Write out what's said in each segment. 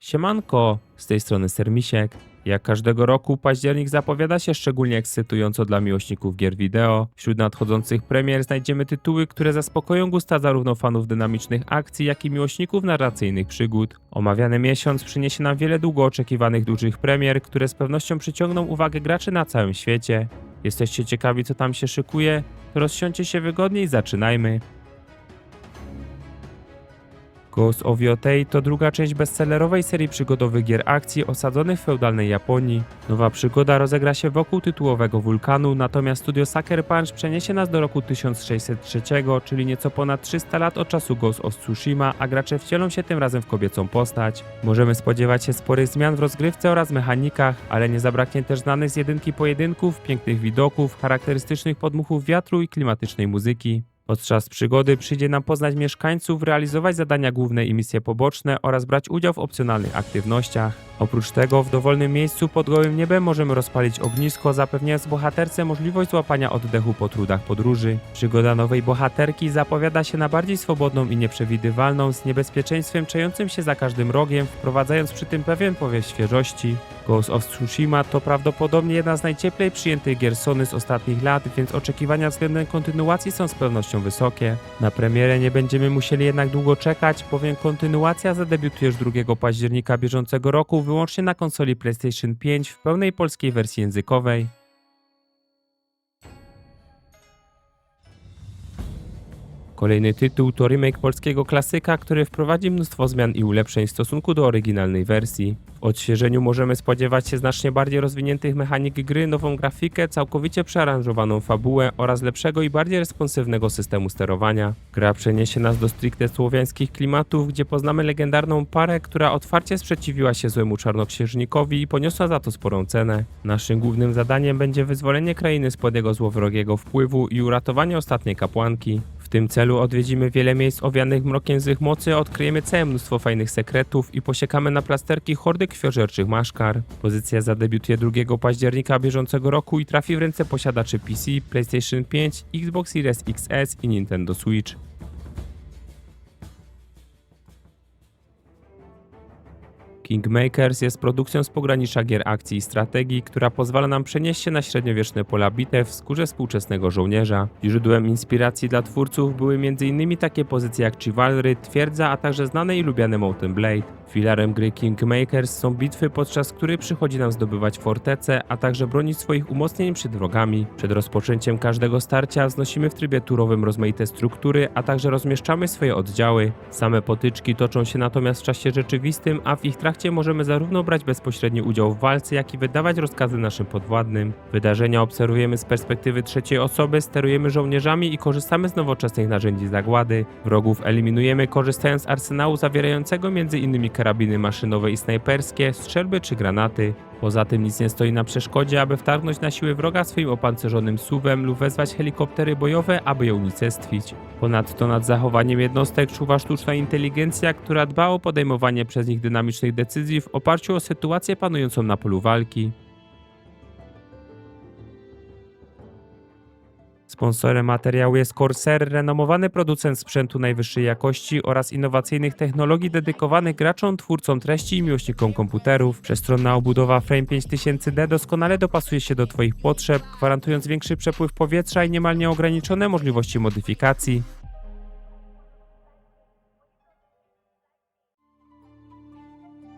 Siemanko, z tej strony Sermisiek. Jak każdego roku październik zapowiada się szczególnie ekscytująco dla miłośników gier wideo. Wśród nadchodzących premier znajdziemy tytuły, które zaspokoją gusta zarówno fanów dynamicznych akcji, jak i miłośników narracyjnych przygód. Omawiany miesiąc przyniesie nam wiele długo oczekiwanych dużych premier, które z pewnością przyciągną uwagę graczy na całym świecie. Jesteście ciekawi co tam się szykuje? Rozsiądźcie się wygodnie i zaczynajmy. Ghost of Yotei to druga część bestsellerowej serii przygodowych gier akcji osadzonych w feudalnej Japonii. Nowa przygoda rozegra się wokół tytułowego wulkanu, natomiast studio Sucker Punch przeniesie nas do roku 1603, czyli nieco ponad 300 lat od czasu Ghost of Tsushima, a gracze wcielą się tym razem w kobiecą postać. Możemy spodziewać się sporych zmian w rozgrywce oraz mechanikach, ale nie zabraknie też znanych z jedynki pojedynków, pięknych widoków, charakterystycznych podmuchów wiatru i klimatycznej muzyki. Podczas przygody przyjdzie nam poznać mieszkańców, realizować zadania główne i misje poboczne oraz brać udział w opcjonalnych aktywnościach. Oprócz tego w dowolnym miejscu pod gołym niebem możemy rozpalić ognisko, zapewniając bohaterce możliwość złapania oddechu po trudach podróży. Przygoda nowej bohaterki zapowiada się na bardziej swobodną i nieprzewidywalną, z niebezpieczeństwem czejącym się za każdym rogiem, wprowadzając przy tym pewien powiew świeżości. Ghost of Tsushima to prawdopodobnie jedna z najcieplej przyjętych gier Sony z ostatnich lat, więc oczekiwania względem kontynuacji są z pewnością wysokie. Na premierę nie będziemy musieli jednak długo czekać, bowiem kontynuacja zadebiutuje już 2 października bieżącego roku wyłącznie na konsoli PlayStation 5 w pełnej polskiej wersji językowej. Kolejny tytuł to remake polskiego klasyka, który wprowadzi mnóstwo zmian i ulepszeń w stosunku do oryginalnej wersji. Odświeżeniu możemy spodziewać się znacznie bardziej rozwiniętych mechanik gry, nową grafikę, całkowicie przearanżowaną fabułę oraz lepszego i bardziej responsywnego systemu sterowania. Gra przeniesie nas do stricte słowiańskich klimatów, gdzie poznamy legendarną parę, która otwarcie sprzeciwiła się złemu czarnoksiężnikowi i poniosła za to sporą cenę. Naszym głównym zadaniem będzie wyzwolenie krainy spod jego złowrogiego wpływu i uratowanie ostatniej kapłanki. W tym celu odwiedzimy wiele miejsc owianych mrokiem złych mocy, odkryjemy całe mnóstwo fajnych sekretów i posiekamy na plasterki hordy krwiożerczych maszkar. Pozycja zadebiutuje 2 października bieżącego roku i trafi w ręce posiadaczy PC, PlayStation 5, Xbox Series XS i Nintendo Switch. Kingmakers jest produkcją z pogranicza gier akcji i strategii, która pozwala nam przenieść się na średniowieczne pola bitew w skórze współczesnego żołnierza. Źródłem inspiracji dla twórców były m.in. takie pozycje jak Chivalry, Twierdza, a także znane i lubiane Mountain Blade. Filarem gry Kingmakers są bitwy, podczas których przychodzi nam zdobywać fortece, a także bronić swoich umocnień przed wrogami. Przed rozpoczęciem każdego starcia wznosimy w trybie turowym rozmaite struktury, a także rozmieszczamy swoje oddziały. Same potyczki toczą się natomiast w czasie rzeczywistym, a w ich trakcie możemy zarówno brać bezpośredni udział w walce, jak i wydawać rozkazy naszym podwładnym. Wydarzenia obserwujemy z perspektywy trzeciej osoby, sterujemy żołnierzami i korzystamy z nowoczesnych narzędzi zagłady. Wrogów eliminujemy korzystając z arsenału zawierającego m.in. karabiny maszynowe i snajperskie, strzelby czy granaty. Poza tym nic nie stoi na przeszkodzie, aby wtargnąć na siły wroga swoim opancerzonym suwem lub wezwać helikoptery bojowe, aby je unicestwić. Ponadto nad zachowaniem jednostek czuwa sztuczna inteligencja, która dba o podejmowanie przez nich dynamicznych decyzji w oparciu o sytuację panującą na polu walki. Sponsorem materiału jest Corsair, renomowany producent sprzętu najwyższej jakości oraz innowacyjnych technologii dedykowanych graczom, twórcom treści i miłośnikom komputerów. Przestronna obudowa Frame 5000D doskonale dopasuje się do Twoich potrzeb, gwarantując większy przepływ powietrza i niemal nieograniczone możliwości modyfikacji.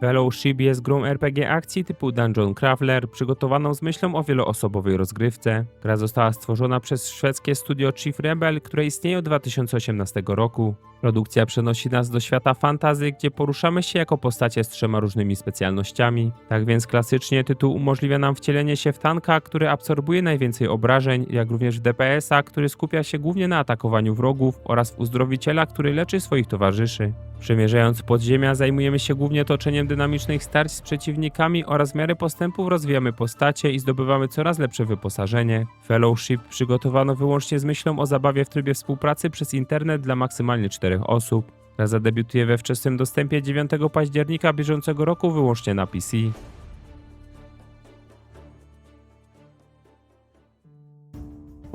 Fellowship jest grą RPG akcji typu Dungeon Crawler, przygotowaną z myślą o wieloosobowej rozgrywce. Gra została stworzona przez szwedzkie studio Chief Rebel, które istnieje od 2018 roku. Produkcja przenosi nas do świata fantazy, gdzie poruszamy się jako postacie z trzema różnymi specjalnościami. Tak więc klasycznie tytuł umożliwia nam wcielenie się w tanka, który absorbuje najwięcej obrażeń, jak również w DPS-a, który skupia się głównie na atakowaniu wrogów oraz w uzdrowiciela, który leczy swoich towarzyszy. Przemierzając podziemia, zajmujemy się głównie toczeniem dynamicznych starć z przeciwnikami oraz w miarę postępów rozwijamy postacie i zdobywamy coraz lepsze wyposażenie. Fellowship przygotowano wyłącznie z myślą o zabawie w trybie współpracy przez internet dla maksymalnie 4 osób. Gra zadebiutuje we wczesnym dostępie 9 października bieżącego roku wyłącznie na PC.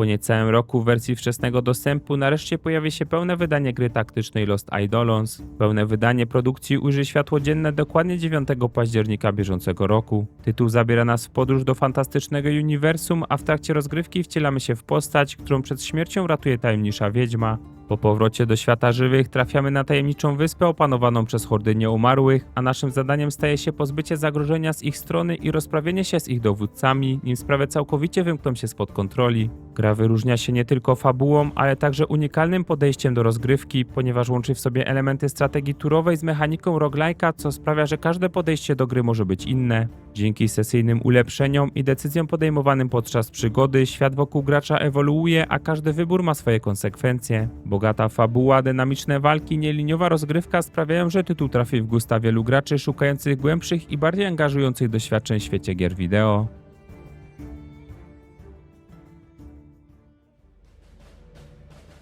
Po niecałym roku w wersji wczesnego dostępu nareszcie pojawi się pełne wydanie gry taktycznej Lost Eidolons. Pełne wydanie produkcji ujrzy światło dzienne dokładnie 9 października bieżącego roku. Tytuł zabiera nas w podróż do fantastycznego uniwersum, a w trakcie rozgrywki wcielamy się w postać, którą przed śmiercią ratuje tajemnicza wiedźma. Po powrocie do świata żywych trafiamy na tajemniczą wyspę opanowaną przez hordy nieumarłych, a naszym zadaniem staje się pozbycie zagrożenia z ich strony i rozprawienie się z ich dowódcami, nim sprawy całkowicie wymkną się spod kontroli. Gra wyróżnia się nie tylko fabułą, ale także unikalnym podejściem do rozgrywki, ponieważ łączy w sobie elementy strategii turowej z mechaniką roguelike'a, co sprawia, że każde podejście do gry może być inne. Dzięki sesyjnym ulepszeniom i decyzjom podejmowanym podczas przygody, świat wokół gracza ewoluuje, a każdy wybór ma swoje konsekwencje. Bogata fabuła, dynamiczne walki, nieliniowa rozgrywka sprawiają, że tytuł trafi w gusta wielu graczy szukających głębszych i bardziej angażujących doświadczeń w świecie gier wideo.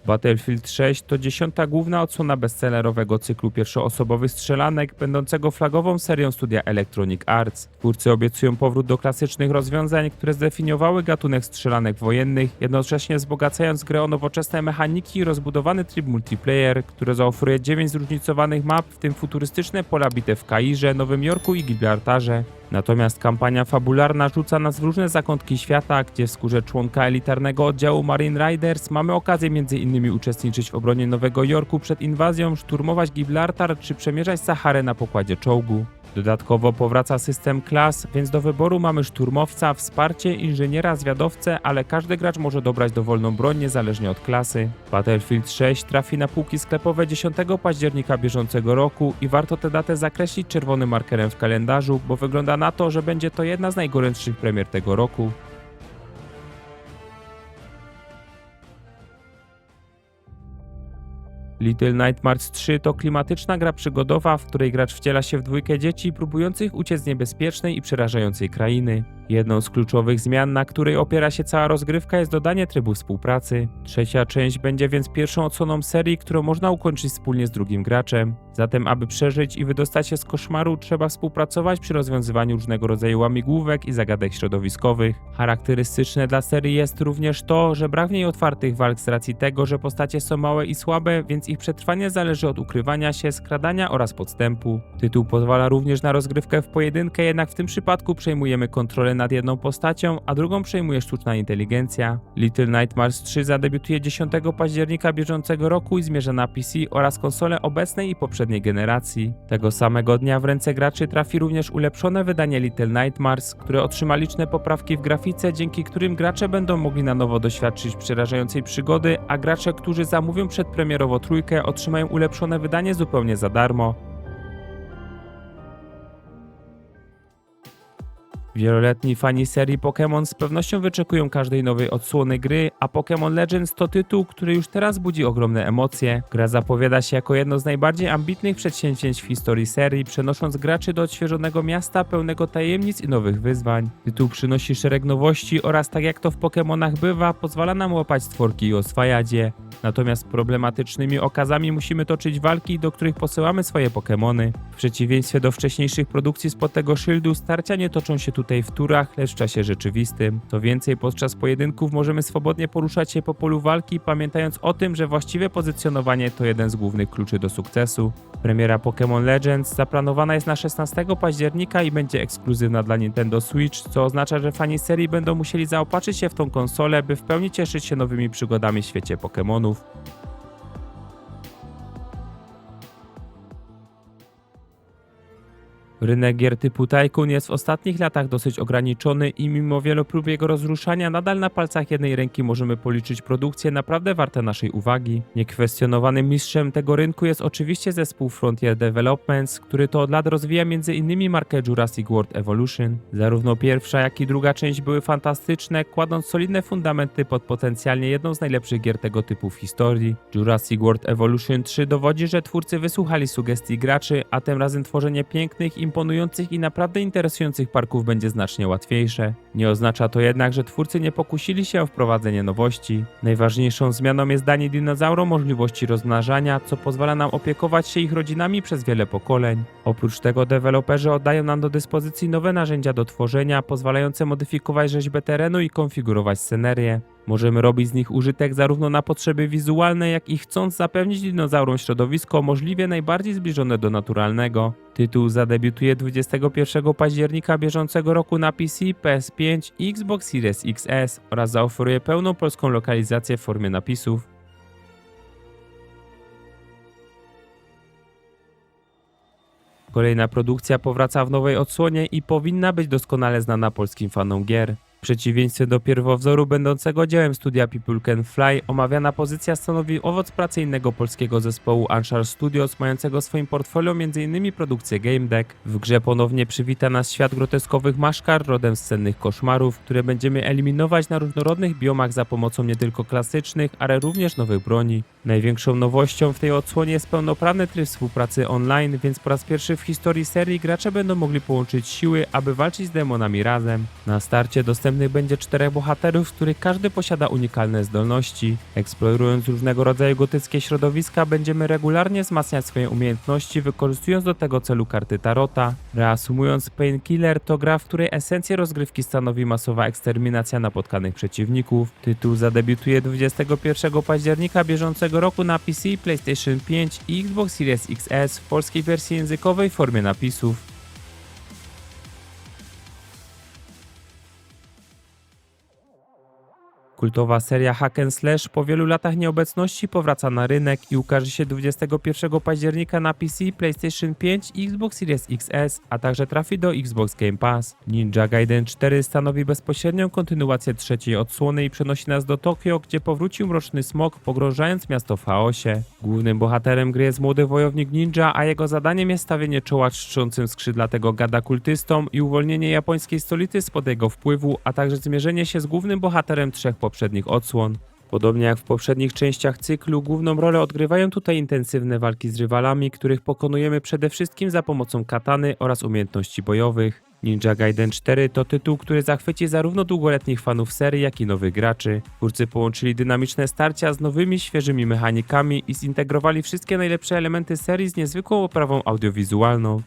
Battlefield 6 to dziesiąta główna odsłona bestsellerowego cyklu pierwszoosobowych strzelanek, będącego flagową serią studia Electronic Arts. Twórcy obiecują powrót do klasycznych rozwiązań, które zdefiniowały gatunek strzelanek wojennych, jednocześnie wzbogacając grę o nowoczesne mechaniki i rozbudowany tryb multiplayer, który zaoferuje 9 zróżnicowanych map, w tym futurystyczne pola bitew w Kairze, Nowym Jorku i Gibraltarze. Natomiast kampania fabularna rzuca nas w różne zakątki świata, gdzie w skórze członka elitarnego oddziału Marine Riders mamy okazję m.in. uczestniczyć w obronie Nowego Jorku przed inwazją, szturmować Gibraltar czy przemierzać Saharę na pokładzie czołgu. Dodatkowo powraca system klas, więc do wyboru mamy szturmowca, wsparcie, inżyniera, zwiadowcę, ale każdy gracz może dobrać dowolną broń niezależnie od klasy. Battlefield 6 trafi na półki sklepowe 10 października bieżącego roku i warto tę datę zakreślić czerwonym markerem w kalendarzu, bo wygląda na to, że będzie to jedna z najgorętszych premier tego roku. Little Nightmares 3 to klimatyczna gra przygodowa, w której gracz wciela się w dwójkę dzieci próbujących uciec z niebezpiecznej i przerażającej krainy. Jedną z kluczowych zmian, na której opiera się cała rozgrywka, jest dodanie trybu współpracy. Trzecia część będzie więc pierwszą odsłoną serii, którą można ukończyć wspólnie z drugim graczem. Zatem, aby przeżyć i wydostać się z koszmaru, trzeba współpracować przy rozwiązywaniu różnego rodzaju łamigłówek i zagadek środowiskowych. Charakterystyczne dla serii jest również to, że brak w niej otwartych walk z racji tego, że postacie są małe i słabe, więc ich przetrwanie zależy od ukrywania się, skradania oraz podstępu. Tytuł pozwala również na rozgrywkę w pojedynkę, jednak w tym przypadku przejmujemy kontrolę nad jedną postacią, a drugą przejmuje sztuczna inteligencja. Little Nightmares 3 zadebiutuje 10 października bieżącego roku i zmierza na PC oraz konsole obecnej i poprzedniej generacji. Tego samego dnia w ręce graczy trafi również ulepszone wydanie Little Nightmares, które otrzyma liczne poprawki w grafice, dzięki którym gracze będą mogli na nowo doświadczyć przerażającej przygody, a gracze, którzy zamówią przedpremierowo trójkę, otrzymają ulepszone wydanie zupełnie za darmo. Wieloletni fani serii Pokémon z pewnością wyczekują każdej nowej odsłony gry, a Pokémon Legends to tytuł, który już teraz budzi ogromne emocje. Gra zapowiada się jako jedno z najbardziej ambitnych przedsięwzięć w historii serii, przenosząc graczy do odświeżonego miasta pełnego tajemnic i nowych wyzwań. Tytuł przynosi szereg nowości oraz tak jak to w Pokémonach bywa, pozwala nam łapać stworki i oswajać je. Natomiast problematycznymi okazami musimy toczyć walki, do których posyłamy swoje Pokémony. W przeciwieństwie do wcześniejszych produkcji spod tego szyldu, starcia nie toczą się tutaj w turach, lecz w czasie rzeczywistym. Co więcej, podczas pojedynków możemy swobodnie poruszać się po polu walki, pamiętając o tym, że właściwe pozycjonowanie to jeden z głównych kluczy do sukcesu. Premiera Pokémon Legends zaplanowana jest na 16 października i będzie ekskluzywna dla Nintendo Switch, co oznacza, że fani serii będą musieli zaopatrzyć się w tą konsolę, by w pełni cieszyć się nowymi przygodami w świecie Pokémonów. Rynek gier typu Tycoon jest w ostatnich latach dosyć ograniczony i mimo wielu prób jego rozruszania, nadal na palcach jednej ręki możemy policzyć produkcje naprawdę warte naszej uwagi. Niekwestionowanym mistrzem tego rynku jest oczywiście zespół Frontier Developments, który to od lat rozwija m.in. markę Jurassic World Evolution. Zarówno pierwsza, jak i druga część były fantastyczne, kładąc solidne fundamenty pod potencjalnie jedną z najlepszych gier tego typu w historii. Jurassic World Evolution 3 dowodzi, że twórcy wysłuchali sugestii graczy, a tym razem tworzenie pięknych, imponujących i naprawdę interesujących parków będzie znacznie łatwiejsze. Nie oznacza to jednak, że twórcy nie pokusili się o wprowadzenie nowości. Najważniejszą zmianą jest danie dinozaurom możliwości rozmnażania, co pozwala nam opiekować się ich rodzinami przez wiele pokoleń. Oprócz tego deweloperzy oddają nam do dyspozycji nowe narzędzia do tworzenia, pozwalające modyfikować rzeźbę terenu i konfigurować scenerię. Możemy robić z nich użytek zarówno na potrzeby wizualne, jak i chcąc zapewnić dinozaurom środowisko możliwie najbardziej zbliżone do naturalnego. Tytuł zadebiutuje 21 października bieżącego roku na PC, PS5 i Xbox Series XS oraz zaoferuje pełną polską lokalizację w formie napisów. Kolejna produkcja powraca w nowej odsłonie i powinna być doskonale znana polskim fanom gier. Przeciwieństwie do pierwowzoru będącego dziełem studia People Can Fly, omawiana pozycja stanowi owoc pracy innego polskiego zespołu Uncharted Studios, mającego w swoim portfolio m.in. produkcję Game Deck. W grze ponownie przywita nas świat groteskowych maszkar rodem z cennych koszmarów, które będziemy eliminować na różnorodnych biomach za pomocą nie tylko klasycznych, ale również nowych broni. Największą nowością w tej odsłonie jest pełnoprawny tryb współpracy online, więc po raz pierwszy w historii serii gracze będą mogli połączyć siły, aby walczyć z demonami razem. Na starcie dostępnych będzie czterech bohaterów, z których każdy posiada unikalne zdolności. Eksplorując różnego rodzaju gotyckie środowiska, będziemy regularnie wzmacniać swoje umiejętności, wykorzystując do tego celu karty Tarota. Reasumując, Painkiller to gra, w której esencję rozgrywki stanowi masowa eksterminacja napotkanych przeciwników. Tytuł zadebiutuje 21 października bieżącego roku na PC, PlayStation 5 i Xbox Series XS w polskiej wersji językowej w formie napisów. Kultowa seria Hack Slash po wielu latach nieobecności powraca na rynek i ukaże się 21 października na PC, PlayStation 5 i Xbox Series XS, a także trafi do Xbox Game Pass. Ninja Gaiden 4 stanowi bezpośrednią kontynuację trzeciej odsłony i przenosi nas do Tokio, gdzie powrócił mroczny smok, pogrążając miasto w chaosie. Głównym bohaterem gry jest młody wojownik ninja, a jego zadaniem jest stawienie czoła czczącym skrzydlatego gada kultystom i uwolnienie japońskiej stolicy spod jego wpływu, a także zmierzenie się z głównym bohaterem trzech poprzednich odsłon. Podobnie jak w poprzednich częściach cyklu, główną rolę odgrywają tutaj intensywne walki z rywalami, których pokonujemy przede wszystkim za pomocą katany oraz umiejętności bojowych. Ninja Gaiden 4 to tytuł, który zachwyci zarówno długoletnich fanów serii, jak i nowych graczy. Twórcy połączyli dynamiczne starcia z nowymi, świeżymi mechanikami i zintegrowali wszystkie najlepsze elementy serii z niezwykłą oprawą audiowizualną.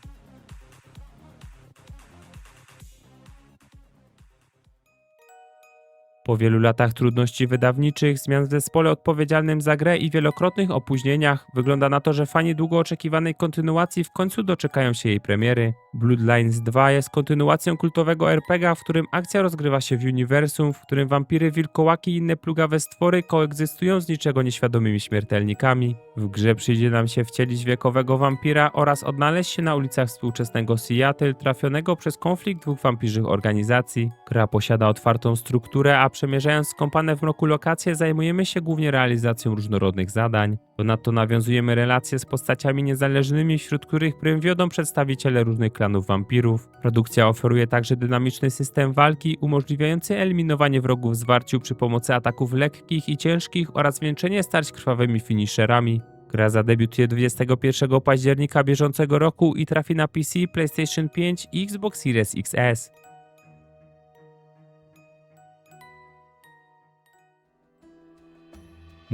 Po wielu latach trudności wydawniczych, zmian w zespole odpowiedzialnym za grę i wielokrotnych opóźnieniach, wygląda na to, że fani długo oczekiwanej kontynuacji w końcu doczekają się jej premiery. Bloodlines 2 jest kontynuacją kultowego RPGa, w którym akcja rozgrywa się w uniwersum, w którym wampiry, wilkołaki i inne plugawe stwory koegzystują z niczego nieświadomymi śmiertelnikami. W grze przyjdzie nam się wcielić wiekowego wampira oraz odnaleźć się na ulicach współczesnego Seattle, trafionego przez konflikt dwóch wampirzych organizacji. Gra posiada otwartą strukturę, a przemierzając skąpane w mroku lokacje zajmujemy się głównie realizacją różnorodnych zadań. Ponadto nawiązujemy relacje z postaciami niezależnymi, wśród których prym wiodą przedstawiciele różnych klanów wampirów. Produkcja oferuje także dynamiczny system walki umożliwiający eliminowanie wrogów w zwarciu przy pomocy ataków lekkich i ciężkich oraz wieńczenie starć krwawymi finisherami. Gra zadebiutuje 21 października bieżącego roku i trafi na PC, PlayStation 5 i Xbox Series XS.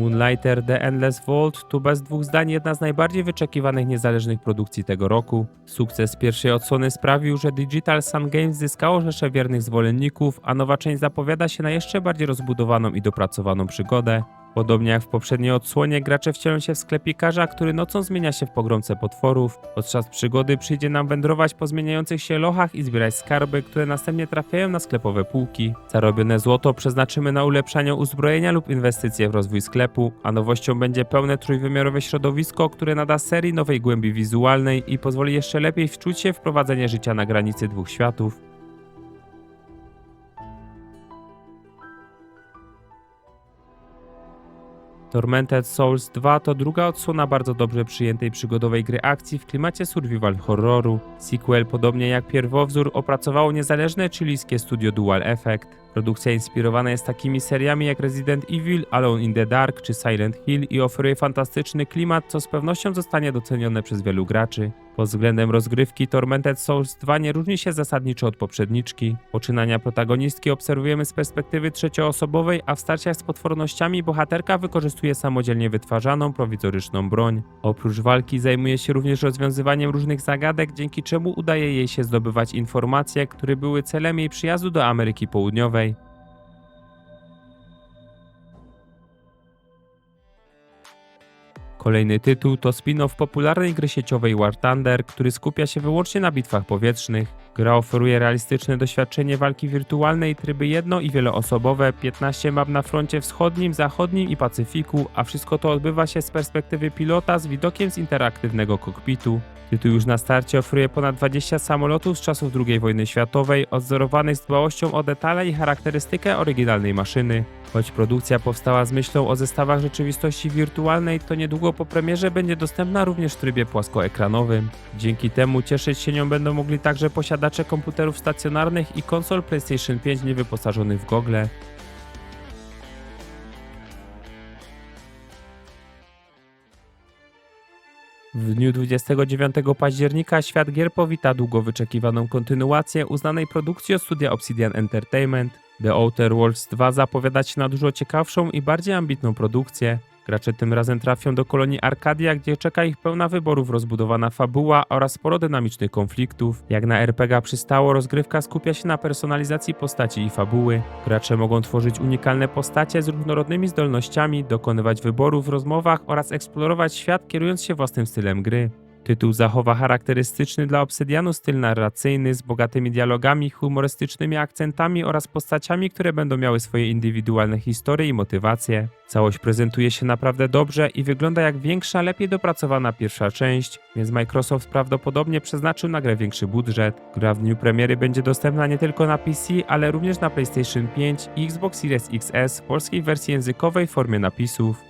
Moonlighter The Endless Vault to bez dwóch zdań jedna z najbardziej wyczekiwanych niezależnych produkcji tego roku. Sukces pierwszej odsłony sprawił, że Digital Sun Games zyskało rzeszę wiernych zwolenników, a nowa część zapowiada się na jeszcze bardziej rozbudowaną i dopracowaną przygodę. Podobnie jak w poprzedniej odsłonie, gracze wcielą się w sklepikarza, który nocą zmienia się w pogromcę potworów. Podczas przygody przyjdzie nam wędrować po zmieniających się lochach i zbierać skarby, które następnie trafiają na sklepowe półki. Zarobione złoto przeznaczymy na ulepszanie uzbrojenia lub inwestycje w rozwój sklepu, a nowością będzie pełne trójwymiarowe środowisko, które nada serii nowej głębi wizualnej i pozwoli jeszcze lepiej wczuć się w prowadzenie życia na granicy dwóch światów. Tormented Souls 2 to druga odsłona bardzo dobrze przyjętej przygodowej gry akcji w klimacie survival horroru. Sequel, podobnie jak pierwowzór, opracowało niezależne chilijskie studio Dual Effect. Produkcja inspirowana jest takimi seriami jak Resident Evil, Alone in the Dark czy Silent Hill i oferuje fantastyczny klimat, co z pewnością zostanie docenione przez wielu graczy. Pod względem rozgrywki Tormented Souls 2 nie różni się zasadniczo od poprzedniczki. Poczynania protagonistki obserwujemy z perspektywy trzecioosobowej, a w starciach z potwornościami bohaterka wykorzystuje samodzielnie wytwarzaną prowizoryczną broń. Oprócz walki zajmuje się również rozwiązywaniem różnych zagadek, dzięki czemu udaje jej się zdobywać informacje, które były celem jej przyjazdu do Ameryki Południowej. Kolejny tytuł to spin-off popularnej gry sieciowej War Thunder, który skupia się wyłącznie na bitwach powietrznych. Gra oferuje realistyczne doświadczenie walki wirtualnej, tryby jedno- i wieloosobowe, 15 map na froncie wschodnim, zachodnim i Pacyfiku, a wszystko to odbywa się z perspektywy pilota z widokiem z interaktywnego kokpitu. Tytuł już na starcie oferuje ponad 20 samolotów z czasów II wojny światowej, odzorowanych z dbałością o detale i charakterystykę oryginalnej maszyny. Choć produkcja powstała z myślą o zestawach rzeczywistości wirtualnej, to niedługo po premierze będzie dostępna również w trybie płaskoekranowym. Dzięki temu cieszyć się nią będą mogli także posiadacze komputerów stacjonarnych i konsol PlayStation 5 niewyposażonych w gogle. W dniu 29 października świat gier powita długo wyczekiwaną kontynuację uznanej produkcji od studia Obsidian Entertainment. The Outer Worlds 2 zapowiada się na dużo ciekawszą i bardziej ambitną produkcję. Gracze tym razem trafią do kolonii Arcadia, gdzie czeka ich pełna wyborów rozbudowana fabuła oraz sporo dynamicznych konfliktów. Jak na RPG przystało, rozgrywka skupia się na personalizacji postaci i fabuły. Gracze mogą tworzyć unikalne postacie z różnorodnymi zdolnościami, dokonywać wyborów w rozmowach oraz eksplorować świat kierując się własnym stylem gry. Tytuł zachowa charakterystyczny dla Obsydianu styl narracyjny z bogatymi dialogami, humorystycznymi akcentami oraz postaciami, które będą miały swoje indywidualne historie i motywacje. Całość prezentuje się naprawdę dobrze i wygląda jak większa, lepiej dopracowana pierwsza część, więc Microsoft prawdopodobnie przeznaczył na grę większy budżet. Gra w dniu premiery będzie dostępna nie tylko na PC, ale również na PlayStation 5 i Xbox Series XS w polskiej wersji językowej w formie napisów.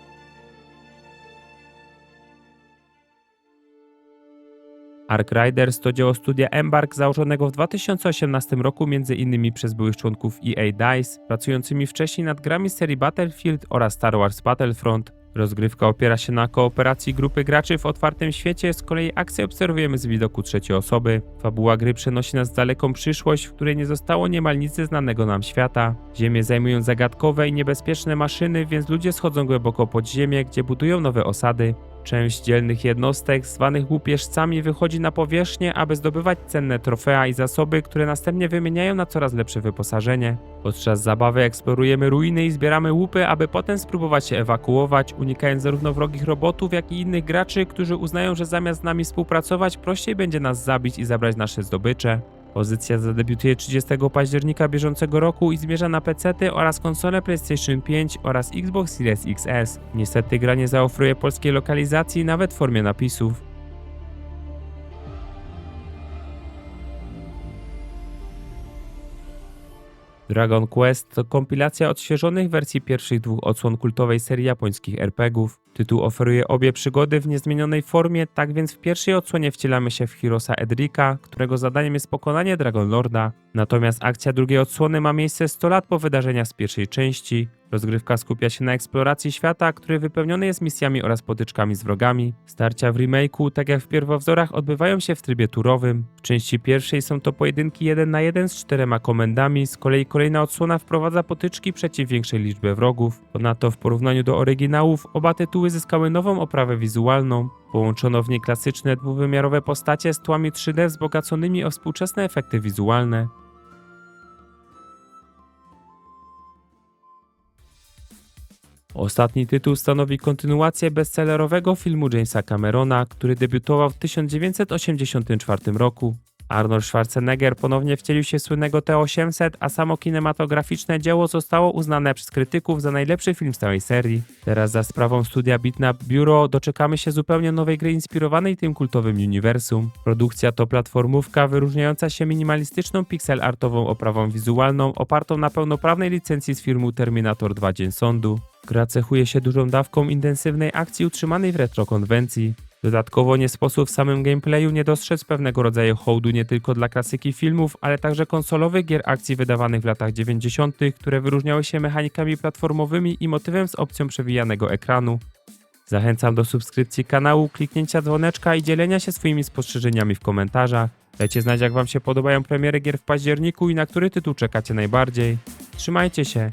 Ark Riders to dzieło studia Embark założonego w 2018 roku m.in. przez byłych członków EA DICE, pracującymi wcześniej nad grami serii Battlefield oraz Star Wars Battlefront. Rozgrywka opiera się na kooperacji grupy graczy w otwartym świecie, z kolei akcję obserwujemy z widoku trzeciej osoby. Fabuła gry przenosi nas w daleką przyszłość, w której nie zostało niemal nic znanego nam świata. Ziemię zajmują zagadkowe i niebezpieczne maszyny, więc ludzie schodzą głęboko pod ziemię, gdzie budują nowe osady. Część dzielnych jednostek, zwanych łupieżcami, wychodzi na powierzchnię, aby zdobywać cenne trofea i zasoby, które następnie wymieniają na coraz lepsze wyposażenie. Podczas zabawy eksplorujemy ruiny i zbieramy łupy, aby potem spróbować się ewakuować, unikając zarówno wrogich robotów, jak i innych graczy, którzy uznają, że zamiast z nami współpracować, prościej będzie nas zabić i zabrać nasze zdobycze. Pozycja zadebiutuje 30 października bieżącego roku i zmierza na PC oraz konsole PlayStation 5 oraz Xbox Series XS. Niestety gra nie zaoferuje polskiej lokalizacji nawet w formie napisów. Dragon Quest to kompilacja odświeżonych wersji pierwszych dwóch odsłon kultowej serii japońskich RPGów. Tytuł oferuje obie przygody w niezmienionej formie, tak więc w pierwszej odsłonie wcielamy się w Hirosa Edrika, którego zadaniem jest pokonanie Dragon Lorda. Natomiast akcja drugiej odsłony ma miejsce 100 lat po wydarzeniach z pierwszej części. Rozgrywka skupia się na eksploracji świata, który wypełniony jest misjami oraz potyczkami z wrogami. Starcia w remake'u, tak jak w pierwowzorach, odbywają się w trybie turowym. W części pierwszej są to pojedynki 1 na 1 z czterema komendami, z kolei kolejna odsłona wprowadza potyczki przeciw większej liczbie wrogów. Ponadto w porównaniu do oryginałów, oba tytuły zyskały nową oprawę wizualną. Połączono w niej klasyczne dwuwymiarowe postacie z tłami 3D wzbogaconymi o współczesne efekty wizualne. Ostatni tytuł stanowi kontynuację bestsellerowego filmu Jamesa Camerona, który debiutował w 1984 roku. Arnold Schwarzenegger ponownie wcielił się w słynnego T-800, a samo kinematograficzne dzieło zostało uznane przez krytyków za najlepszy film z całej serii. Teraz za sprawą studia Bitnap Bureau doczekamy się zupełnie nowej gry inspirowanej tym kultowym uniwersum. Produkcja to platformówka wyróżniająca się minimalistyczną pixel artową oprawą wizualną opartą na pełnoprawnej licencji z firmy Terminator 2 Dzień Sądu. Gra cechuje się dużą dawką intensywnej akcji utrzymanej w retro konwencji. Dodatkowo nie sposób w samym gameplayu nie dostrzec pewnego rodzaju hołdu nie tylko dla klasyki filmów, ale także konsolowych gier akcji wydawanych w latach 90., które wyróżniały się mechanikami platformowymi i motywem z opcją przewijanego ekranu. Zachęcam do subskrypcji kanału, kliknięcia dzwoneczka i dzielenia się swoimi spostrzeżeniami w komentarzach. Dajcie znać jak wam się podobają premiery gier w październiku i na który tytuł czekacie najbardziej. Trzymajcie się!